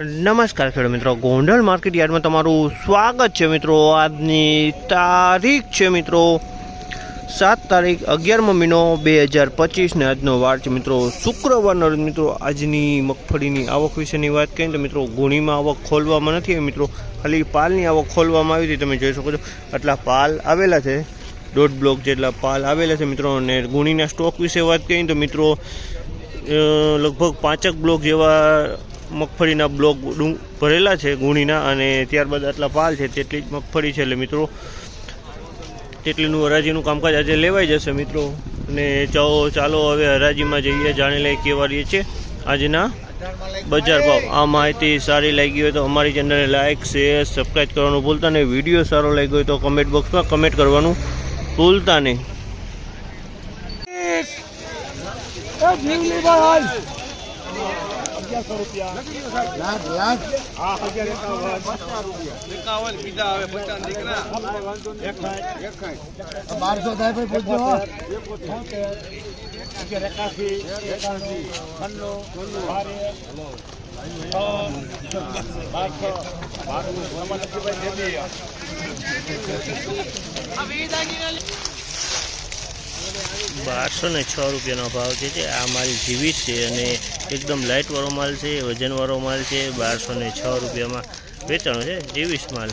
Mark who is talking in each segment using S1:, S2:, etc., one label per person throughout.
S1: નમસ્કાર ખેડૂત મિત્રો, ગોંડલ માર્કેટ યાર્ડમાં તમારું સ્વાગત છે મિત્રો. આજની તારીખ છે મિત્રો સાત તારીખ અગિયારમો મહિનો બે હજાર પચીસને આજનો વાર છે મિત્રો. શુક્રવારનો મિત્રો આજની મગફળીની આવક વિશેની વાત કરીએ તો મિત્રો ગુણીમાં આવક ખોલવામાં નથી મિત્રો. ખાલી પાલની આવક ખોલવામાં આવી હતી, તમે જોઈ શકો છો. આટલા પાલ આવેલા છે, દોઢ બ્લોક જેટલા પાલ આવેલા છે મિત્રો. અને ગુણીના સ્ટોક વિશે વાત કરીએ તો મિત્રો લગભગ પાંચક બ્લોક જેવા મગફળીના બ્લોક ભરેલા છે ગુણીના અને ત્યારબાદ આટલા પાલ છે, તેટલી જ મગફળી છે એટલે મિત્રો તેટલીનું હરાજીનું કામકાજ આજે લેવાઈ જશે મિત્રો. અને ચાલો ચાલો હવે હરાજીમાં જઈએ, જાણી લઈએ કેવા રહીએ છે આજના બજાર ભાવ. આ માહિતી સારી લાગી હોય તો અમારી ચેનલને લાઇક શેર સબસ્ક્રાઈબ કરવાનું ભૂલતા નહીં. વીડિયો સારો લાગ્યો હોય તો કમેન્ટ બોક્સમાં કમેન્ટ કરવાનું ભૂલતા નહીં.
S2: એકાવન કીધા રૂપિયા
S3: બારસો થાય ભાઈ પૂછજો.
S2: એકાસી એકાસી છન્નું બારસો. બારસો
S1: ને છ રૂપિયાનો ભાવ છે જે આ માલ જીવિત છે અને એકદમ લાઇટવાળો માલ છે વજનવાળો માલ છે, બારસો ને છ રૂપિયામાં વેચાણો છે જીવીસ માલ.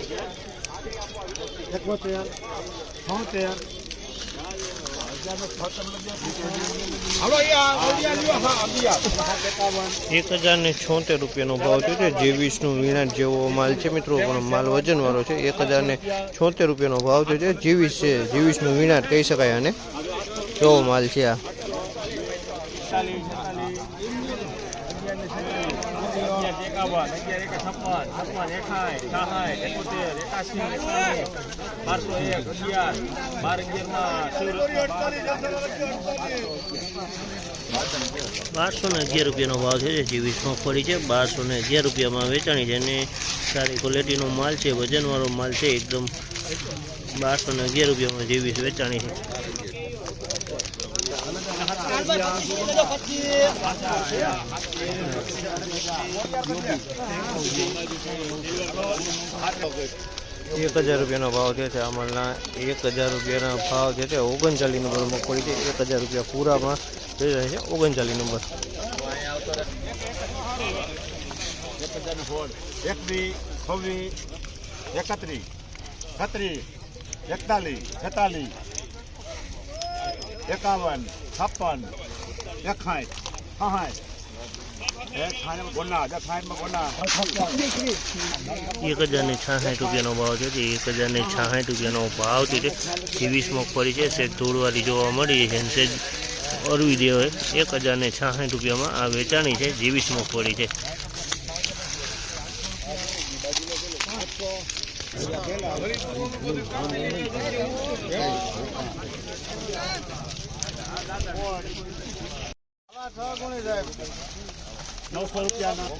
S3: હજાર એક અગિયાર એકત્રીસ એકતાલીસ એકાવન હજાર છપ્પન છપ્પન એકસાઠ એકોતેર છોતેર એકાવન
S1: એક હજાર ને છોતેર રૂપિયાનો ભાવ છે જે જીવીસનું વીણાટ જેવો માલ છે મિત્રો પણ માલ વજનવાળો છે. એક હજાર ને છોતેર રૂપિયાનો ભાવ છે. જે જીવીસ છે જીવીસનું વીણાટ કહી શકાય આને. કેવો માલ છે આ?
S2: એકાવન, અગિયાર, એક, છપ્પન છપ્પન એકાય છાસઠ એકોતેર એકાસી એકાણું, બારસો એક, અગિયાર, બાર, અગિયારમાં
S1: બારસો ને અગિયાર રૂપિયાનો ભાવ છે, જે જીવીસ મગફળી છે. બારસો ને અગિયાર રૂપિયામાં વેચાણી છે અને સારી ક્વોલિટીનો માલ છે, વજનવાળો માલ છે, એકદમ બારસો ને અગિયાર રૂપિયામાં જીવીસ વેચાણી છે. એક હજાર રૂપિયાનો ભાવ જે છે અમલના. અમારના એક હજાર રૂપિયાનો ભાવ જે છે. ઓગણચાલીસ નંબર મગફળી છે. એક હજાર રૂપિયા પૂરામાં વેચાય છે. ઓગણચાલીસ નંબર.
S3: એકવીસ છવ્વીસ એકત્રીસ છત્રીસ એકતાલીસ છેતાલીસ એકાવન છપ્પન. એકાઠ સાઠ એક
S1: હજાર ને છાસઠ રૂપિયાનો ભાવ છે તે એક હજાર ને છાસઠ રૂપિયાનો ભાવ છે. ત્રેવીસ મગફળી છે, સેજ ધૂળવાળી જોવા મળી છે સેજ અરવી દે એક હજાર ને છાસઠ રૂપિયામાં આ વેચાણી છે જીવીસ મગફળી છે.
S3: નવસો રૂપિયાના.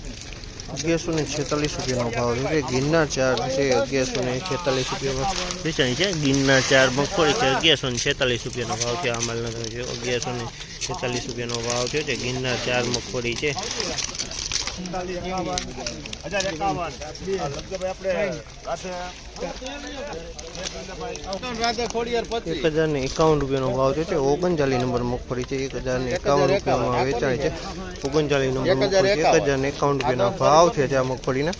S1: અગિયારસો ને છેતાલીસ રૂપિયાનો ભાવ છે. ગીરના ચાર છે અગિયારસો ને છેતાલીસ રૂપિયામાં વેચાણ છે? ગીરના ચાર મગફળી છે અગિયારસો ને છેતાલીસ રૂપિયાનો ભાવ છે. આ માલના તમે જો અગિયારસો ને છેતાલીસ રૂપિયાનો ભાવ છે. તે ગિરનાર ચાર મગફળી છે એક હજાર ને એકાવન રૂપિયાનો ભાવ છે. ઓગણચાલીસ નંબર મગફળી છે. એક હજાર ને એકાવન રૂપિયામાં વેચાય છે. ઓગણચાલીસ નંબર એક હજાર ને એકાવન રૂપિયાના ભાવ છે આ મગફળીના.